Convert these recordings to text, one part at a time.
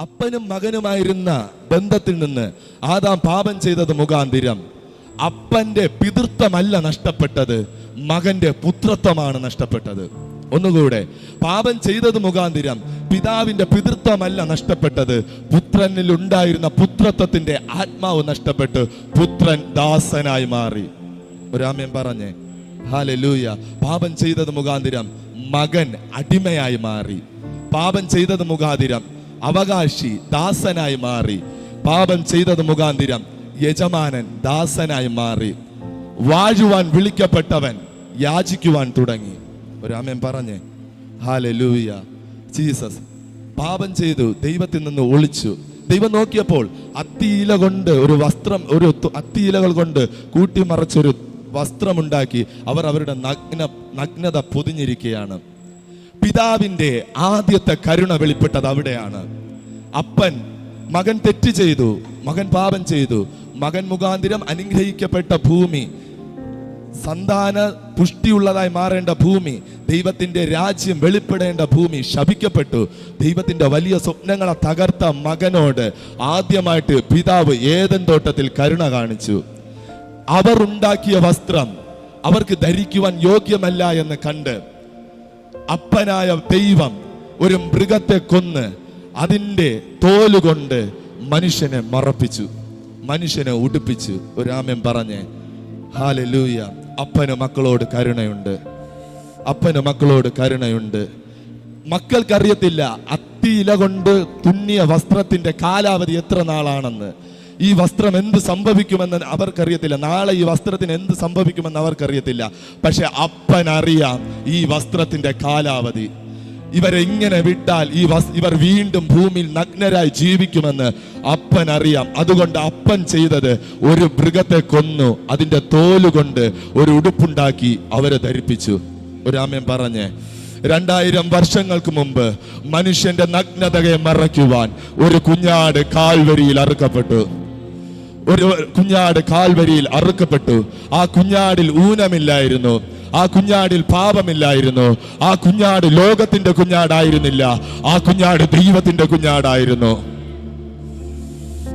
അപ്പനും മകനുമായിരുന്ന ബന്ധത്തിൽ നിന്ന് ആദാം പാപം ചെയ്തത് മുഖാന്തിരം. അപ്പന്റെ പിതൃത്വമല്ല നഷ്ടപ്പെട്ടത് മകന്റെ പുത്രത്വമാണ് നഷ്ടപ്പെട്ടത്. ഒന്നുകൂടെ പാപം ചെയ്തത് മുഖാന്തിരം പിതാവിന്റെ പിതൃത്വമല്ല നഷ്ടപ്പെട്ടത് പുത്രനിൽ ഉണ്ടായിരുന്ന പുത്രത്വത്തിന്റെ ആത്മാവ് നഷ്ടപ്പെട്ട് പുത്രൻ ദാസനായി മാറി. ഒരാമയം പറഞ്ഞേ ഹാലൂയ പാപം ചെയ്തത് മുഖാന്തിരം മകൻ അടിമയായി മാറി. പാപം ചെയ്തത് മുഖാന്തിരം അവകാശി ദാസനായി മാറി. പാപം ചെയ്തത് മുഖാന്തിരം യജമാനൻ ദാസനായി മാറി. വാഴുവാൻ വിളിക്കപ്പെട്ടവൻ യാചിക്കുവാൻ തുടങ്ങി. ഒരാമൻ പറഞ്ഞേ ഹാലലൂയ ജീസസ് പാപം ചെയ്തു ദൈവത്തിൽ നിന്ന് ഒളിച്ചു. ദൈവം നോക്കിയപ്പോൾ അത്തിയില കൊണ്ട് ഒരു വസ്ത്രം ഒരു അത്തിയിലകൾ കൊണ്ട് കൂട്ടിമറച്ചൊരു വസ്ത്രമുണ്ടാക്കി. അവർ അവരുടെ നഗ്ന നഗ്നത പൊതിഞ്ഞിരിക്കുകയാണ് പിതാവിന്റെ ആദ്യത്തെ കരുണ വെളിപ്പെട്ടത് അവിടെയാണ്. അപ്പൻ മകൻ തെറ്റ് ചെയ്തു മകൻ പാപം ചെയ്തു മകൻ മുഖാന്തിരം അനുഗ്രഹിക്കപ്പെട്ട ഭൂമി സന്താന പുഷ്ടിയുള്ളതായി മാറേണ്ട ഭൂമി ദൈവത്തിന്റെ രാജ്യം വെളിപ്പെടേണ്ട ഭൂമി ശപിക്കപ്പെട്ടു. ദൈവത്തിന്റെ വലിയ സ്വപ്നങ്ങളെ തകർത്ത മകനോട് ആദ്യമായിട്ട് പിതാവ് ഏതൻ തോട്ടത്തിൽ കരുണ കാണിച്ചു. അവർ ഉണ്ടാക്കിയ വസ്ത്രം അവർക്ക് ധരിക്കുവാൻ യോഗ്യമല്ല എന്ന് കണ്ട് അപ്പനായ ദൈവം ഒരു മൃഗത്തെ കൊന്ന് അതിന്റെ തോലുകൊണ്ട് മനുഷ്യനെ മറപ്പിച്ചു. മനുഷ്യനെ ഉടുപ്പിച്ചു. ഒരാമ്യം പറഞ്ഞ് ഹാല ഹാലലൂയ അപ്പന് മക്കളോട് കരുണയുണ്ട്. അപ്പന് മക്കളോട് കരുണയുണ്ട്. മക്കൾക്കറിയത്തില്ല അത്തിയില കൊണ്ട് തുന്നിയ വസ്ത്രത്തിന്റെ കാലാവധി എത്ര നാളാണെന്ന്. ഈ വസ്ത്രം എന്ത് സംഭവിക്കുമെന്ന് അവർക്കറിയത്തില്ല. നാളെ ഈ വസ്ത്രത്തിന് എന്ത് സംഭവിക്കുമെന്ന് അവർക്കറിയത്തില്ല. പക്ഷെ അപ്പനറിയാം ഈ വസ്ത്രത്തിന്റെ കാലാവധി. ഇവരെ ഇങ്ങനെ വിട്ടാൽ ഈ വസ് ഇവർ വീണ്ടും ഭൂമിയിൽ നഗ്നരായി ജീവിക്കുമെന്ന് അപ്പൻ അറിയാം അതുകൊണ്ട് അപ്പൻ ചെയ്തത് ഒരു മൃഗത്തെ കൊന്നു. അതിന്റെ തോലുകൊണ്ട് ഒരു ഉടുപ്പുണ്ടാക്കി അവരെ ധരിപ്പിച്ചു. ഒരാമ്യം പറഞ്ഞേ രണ്ടായിരം വർഷങ്ങൾക്ക് മുമ്പ് മനുഷ്യന്റെ നഗ്നതയെ മറയ്ക്കുവാൻ ഒരു കുഞ്ഞാട് കാൽവരിയിൽ അറുക്കപ്പെട്ടു. ഒരു കുഞ്ഞാട് കാൽവരിയിൽ അറുക്കപ്പെട്ടു. ആ കുഞ്ഞാടിൽ ഊനമില്ലായിരുന്നു. ആ കുഞ്ഞാടിൽ പാപമില്ലായിരുന്നു. ആ കുഞ്ഞാട് ലോകത്തിന്റെ കുഞ്ഞാടായിരുന്നില്ല. ആ കുഞ്ഞാട് ദൈവത്തിന്റെ കുഞ്ഞാടായിരുന്നു.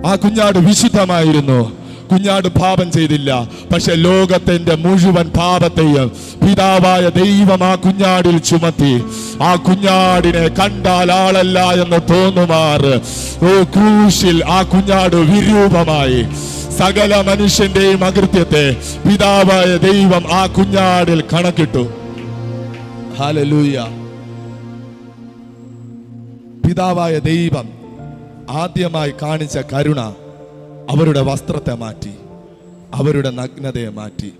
ആ കുഞ്ഞാട് വിശുദ്ധമായിരുന്നു. കുഞ്ഞാട് പാപം ചെയ്തില്ല. പക്ഷെ ലോകത്തിന്റെ മുഴുവൻ പാപത്തെയും പിതാവായ ദൈവം ആ കുഞ്ഞാടിൽ ചുമത്തി. ആ കുഞ്ഞാടിനെ കണ്ടാൽ ആളല്ല എന്ന് തോന്നുമാർ. ക്രൂശിൽ ആ കുഞ്ഞാട് വിരൂപമായി. സകല മനുഷ്യന്റെയും അകൃത്യത്തെ പിതാവായ ദൈവം ആ കുഞ്ഞാടിൽ കണക്കിട്ടു. ഹാലലൂയ പിതാവായ ദൈവം ആദ്യമായി കാണിച്ച കരുണ അവരുടെ വസ്ത്രത്തെ മാറ്റി അവരുടെ നഗ്നതയെ മാറ്റി.